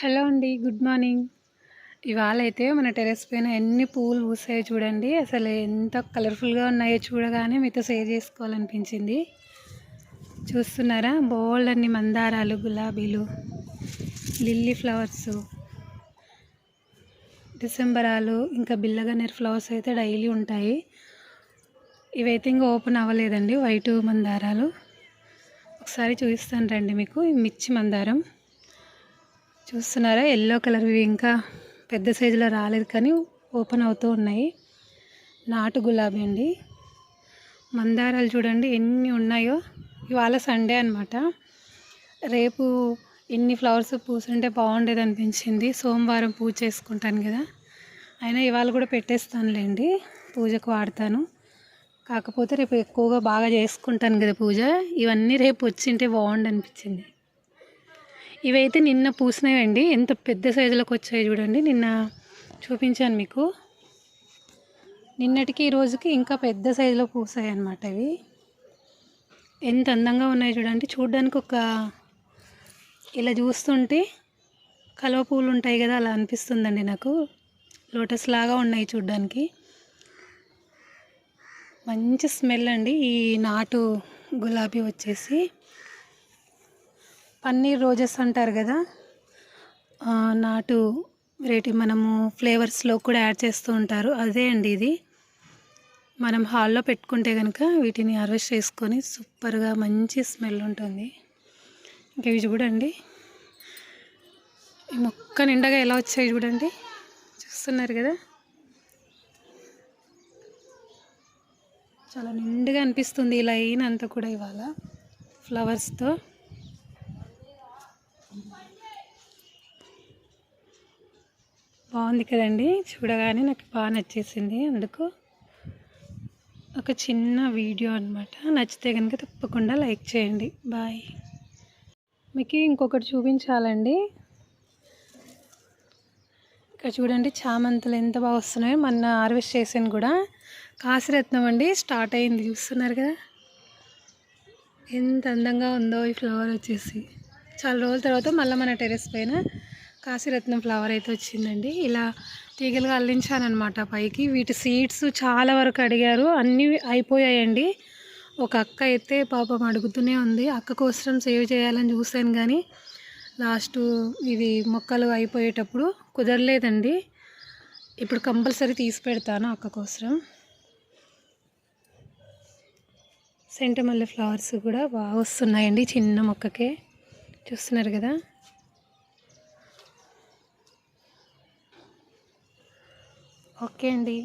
Hello అండి good morning. ఇవాళ అయితే మన టెరెస్ పైన ఎన్ని పూలు పూసాయో చూడండి. అసలు ఎంత కలర్ఫుల్గా ఉన్నాయో చూడగానే మీతో షేర్ చేసుకోవాలనిపించింది. చూస్తున్నారా? బోల్డ్ అన్ని మందారాలు గులాబీలు లిల్లీ ఫ్లవర్స్ డిసెంబరాలు ఇంకా బిల్లగన్నేరు ఫ్లవర్స్ అయితే డైలీ ఉంటాయి. ఇవైతే ఇంకా ఓపెన్ అవ్వలేదండి వైట్ మందారాలు. ఒకసారి చూపిస్తాను రండి మీకు మిర్చి మందారం. చూస్తున్నారా? ఎల్లో కలర్ ఇంకా పెద్ద సైజులో రాలేదు కానీ ఓపెన్ అవుతూ ఉన్నాయి. నాటు గులాబీ అండి. మందారాలు చూడండి ఎన్ని ఉన్నాయో. ఇవాళ సండే అనమాట రేపు ఎన్ని ఫ్లవర్స్ పూసుంటే బాగుండేది అనిపించింది. సోమవారం పూజ చేసుకుంటాను కదా. అయినా ఇవాళ కూడా పెట్టేస్తానులేండి. పూజకు వాడతాను. కాకపోతే రేపు ఎక్కువగా బాగా చేసుకుంటాను కదా పూజ. ఇవన్నీ రేపు వచ్చింటే బాగుండు అనిపించింది ఇవైతే నిన్న పూసినవండి. ఎంత పెద్ద సైజులోకి వచ్చాయి చూడండి. నిన్న చూపించాను మీకు. నిన్నటికి ఈ రోజుకి ఇంకా పెద్ద సైజులో పూసాయి అన్నమాట ఇవి. ఎంత అందంగా ఉన్నాయి చూడండి. చూడడానికి ఒక ఇలా చూస్తుంటే కలువ పూలు ఉంటాయి కదా అలా అనిపిస్తుందండి నాకు. లోటస్ లాగా ఉన్నాయి చూడ్డానికి. మంచి స్మెల్ అండి. ఈ నాటు గులాబీ వచ్చేసి. పన్నీర్ రోజెస్ అంటారు కదా నాటు వెరైటీ మనము ఫ్లేవర్స్లో కూడా యాడ్ చేస్తూ ఉంటారు. అదే అండి ఇది. మనం హాల్లో పెట్టుకుంటే కనుక వీటిని హార్వెస్ట్ చేసుకొని సూపర్గా మంచి స్మెల్ ఉంటుంది. ఇంకా ఇవి చూడండి. ఈ మొక్క నిండగా ఎలా వచ్చాయి చూడండి. చూస్తున్నారు కదా. చాలా నిండుగా అనిపిస్తుంది ఈ లైన్ అంతా కూడా ఇవాళ. ఫ్లవర్స్తో బాగుంది కదండి. చూడగానే నాకు బాగా నచ్చేసింది. అందుకు ఒక చిన్న వీడియో అనమాట నచ్చితే కనుక తప్పకుండా లైక్ చేయండి. బాయ్. మీకు ఇంకొకటి చూపించాలండి. ఇక్కడ చూడండి చామంతులు ఎంత బాగా వస్తున్నాయో. మొన్న హార్వెస్ట్ చేసాను కూడా. కాశీరత్నం అండి స్టార్ట్ అయింది. చూస్తున్నారు కదా? ఎంత అందంగా ఉందో ఈ ఫ్లవర్ వచ్చేసి. చాలా రోజుల తర్వాత మళ్ళీ మన టెరెస్ పైన కాశీరత్నం ఫ్లవర్ అయితే వచ్చిందండి. ఇలా తీగలుగా అల్లించానమాట పైకి. వీటి సీడ్స్ చాలా వరకు అడిగారు. అన్నీ అయిపోయాయండి. ఒక అక్క అయితే పాపం అడుగుతూనే ఉంది. అక్క కోసం సేవ్ చేయాలని చూశాను కానీ లాస్ట్ ఇవి మొక్కలు అయిపోయేటప్పుడు కుదరలేదండి. ఇప్పుడు కంపల్సరీ తీసి పెడతాను అక్క కోసం. సెంటమల్లె ఫ్లవర్స్ కూడా బాగా వస్తున్నాయండి చిన్న మొక్కకే. చూస్తున్నారు కదా? ఓకే అండి.